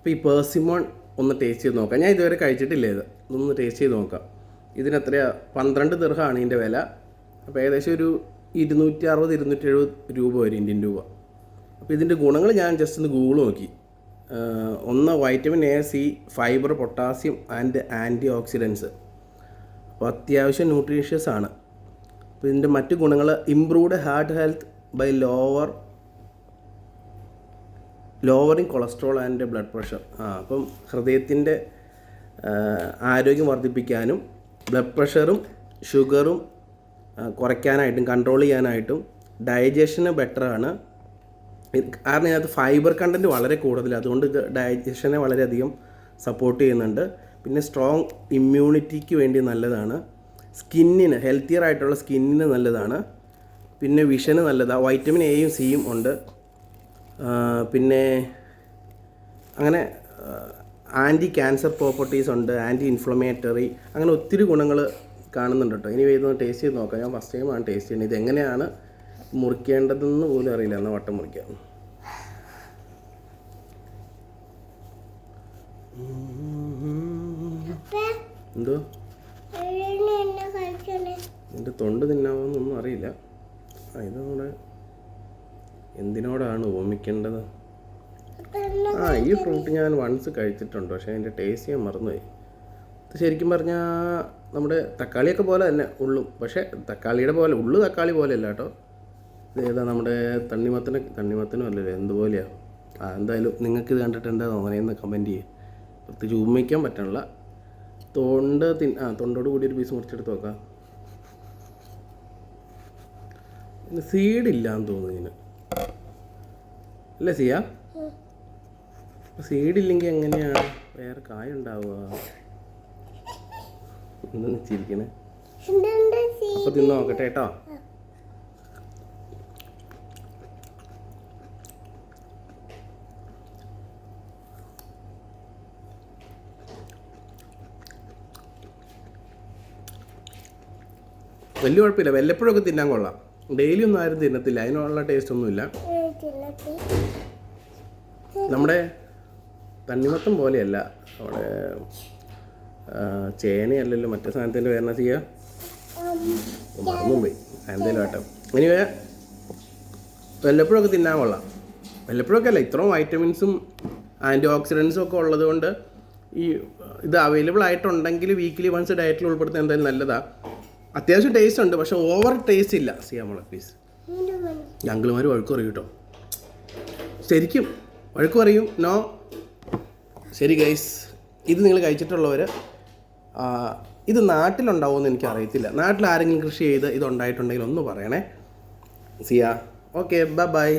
അപ്പോൾ ഈ പേഴ്സിമോൺ ഒന്ന് ടേസ്റ്റ് ചെയ്ത് നോക്കാം. ഞാൻ ഇതുവരെ കഴിച്ചിട്ടില്ല ഇത്. ഒന്ന് ടേസ്റ്റ് ചെയ്ത് നോക്കാം. ഇതിന് എത്രയാ? പന്ത്രണ്ട് ദീർഘമാണ് ഇതിന്റെ വില. അപ്പോൾ ഏകദേശം ഒരു ഇരുന്നൂറ്റി അറുപത് ഇരുന്നൂറ്റി എഴുപത് രൂപ വരും ഇന്ത്യൻ രൂപ. അപ്പോൾ ഇതിന്റെ ഗുണങ്ങൾ ഞാൻ ജസ്റ്റ് ഒന്ന് ഗൂഗിൾ നോക്കി. ഒന്ന് vitamin A C fibre potassium and anti oxidants അപ്പോൾ അത്യാവശ്യം ന്യൂട്രീഷ്യസ് ആണ്. അപ്പോൾ ഇതിന്റെ മറ്റു ഗുണങ്ങൾ improved heart health by lower lowering cholesterol and blood pressure ആ അപ്പം ഹൃദയത്തിന്റെ ആരോഗ്യം വർദ്ധിപ്പിക്കാനും ബ്ലഡ് പ്രഷറും ഷുഗറും കുറയ്ക്കാനായിട്ടും കൺട്രോൾ ചെയ്യാനായിട്ടും ഡൈജഷന് ബെറ്ററാണ് കാരണം ഇതിനകത്ത് ഫൈബർ കണ്ടന്റ് വളരെ കൂടുതൽ അതുകൊണ്ട് ഇത് ഡൈജഷനെ വളരെയധികം സപ്പോർട്ട് ചെയ്യുന്നുണ്ട്. പിന്നെ സ്ട്രോങ് ഇമ്മ്യൂണിറ്റിക്ക് വേണ്ടി നല്ലതാണ്. സ്കിന്നിന് ഹെൽത്തിയർ ആയിട്ടുള്ള സ്കിന്നിന് നല്ലതാണ്. പിന്നെ വിഷന് നല്ലതാണ് വൈറ്റമിൻ എയും സിയും ഉണ്ട്. പിന്നെ അങ്ങനെ ആന്റി ക്യാൻസർ പ്രോപ്പർട്ടീസ് ഉണ്ട് ആന്റി ഇൻഫ്ലമേറ്ററി അങ്ങനെ ഒത്തിരി ഗുണങ്ങൾ കാണുന്നുണ്ട് കേട്ടോ ഇനി ഇതൊന്ന് ടേസ്റ്റ് ചെയ്ത് നോക്കാം. ഞാൻ ഫസ്റ്റ് ടൈമാണ് ടേസ്റ്റ് ചെയ്യുന്നത്. ഇതെങ്ങനെയാണ് മുറിക്കേണ്ടതെന്ന് പോലും അറിയില്ല. എന്നാൽ വട്ടം മുറിക്കാം. എന്തോ? എന്റെ തൊണ്ട് തിന്നാവോന്നൊന്നും അറിയില്ല. ആ ഇത് നമ്മുടെ എന്തിനോടാണ് ഓമിക്കേണ്ടത് ആ ഈ ഫ്രൂട്ട് ഞാൻ വൺസ് കഴിച്ചിട്ടുണ്ട് പക്ഷേ അതിന്റെ ടേസ്റ്റ് ഞാൻ മറന്നുപോയി. ഇത് ശരിക്കും പറഞ്ഞാൽ നമ്മുടെ തക്കാളിയൊക്കെ പോലെ തന്നെ ഉള്ളും പക്ഷേ തക്കാളിയുടെ പോലെ ഉള്ളു തക്കാളി പോലെ അല്ല കേട്ടോ. ഏതാ നമ്മുടെ തണ്ണിമത്തന് തണ്ണിമത്തനും അല്ലല്ലോ എന്തുപോലെയാണ് ആ എന്തായാലും നിങ്ങൾക്ക് ഇത് കണ്ടിട്ട് എന്താ തോന്നണേന്ന് കമന്റ് ചെയ്യുക പ്രത്യേകിച്ച് ഉമ്മിക്കാൻ പറ്റണില്ല തൊണ്ട് തിൻ ആ തൊണ്ടോട് കൂടി ഒരു പീസ് മുറിച്ചെടുത്ത് നോക്കാം. സീഡില്ലാന്ന് തോന്നുന്നു ഇതിന്. അല്ലേ സിയ? സീഡില്ലെങ്കിൽ എങ്ങനെയാണ് വേറെ കായ ഉണ്ടാവുക? എന്തെന്ന് ചിരിക്കണേ. അപ്പോൾ തിന്ന് നോക്കട്ടെ കേട്ടോ. വലിയ കുഴപ്പമില്ല. വല്ലപ്പോഴൊക്കെ തിന്നാൻ കൊള്ളാം. ഡെയിലി ഒന്നും ആരും തിന്നത്തില്ല. അതിനുള്ള ടേസ്റ്റ് ഒന്നുമില്ല. നമ്മുടെ തണ്ണിമത്തം പോലെയല്ല. അവിടെ ചേനയല്ലല്ലോ മറ്റേ സാധനത്തിന്റെ പേരണ ചെയ്യുക മറന്നും പോയി എന്തേലും ആട്ടോ ഇനി വല്ലപ്പോഴൊക്കെ തിന്നാൻ കൊള്ളാം. വല്ലപ്പോഴൊക്കെ അല്ല ഇത്രയും വൈറ്റമിൻസും ആന്റി ഓക്സിഡൻസും ഒക്കെ ഉള്ളത് കൊണ്ട് ഈ ഇത് അവൈലബിൾ ആയിട്ടുണ്ടെങ്കിൽ വീക്കിലി വൺസ് ഡയറ്റിൽ ഉൾപ്പെടുത്തുന്നത് എന്തായാലും നല്ലതാണ് അത്യാവശ്യം ടേസ്റ്റ് ഉണ്ട് പക്ഷെ ഓവർ ടേസ്റ്റ് ഇല്ല. സിയാമോളെ പ്ലീസ് ഞങ്ങളുമാർ വഴക്ക് പറയും കേട്ടോ. ശരിക്കും വഴക്ക് പറയും. നോ ശരി ഗൈസ് ഇത് നിങ്ങൾ കഴിച്ചിട്ടുള്ളവർ ഇത് നാട്ടിലുണ്ടാവുമെന്ന് എനിക്ക് അറിയത്തില്ല. നാട്ടിൽ ആരെങ്കിലും കൃഷി ചെയ്ത് ഇത് ഉണ്ടായിട്ടുണ്ടെങ്കിൽ ഒന്ന് പറയണേ. സിയ ഓക്കെ ബൈ ബൈ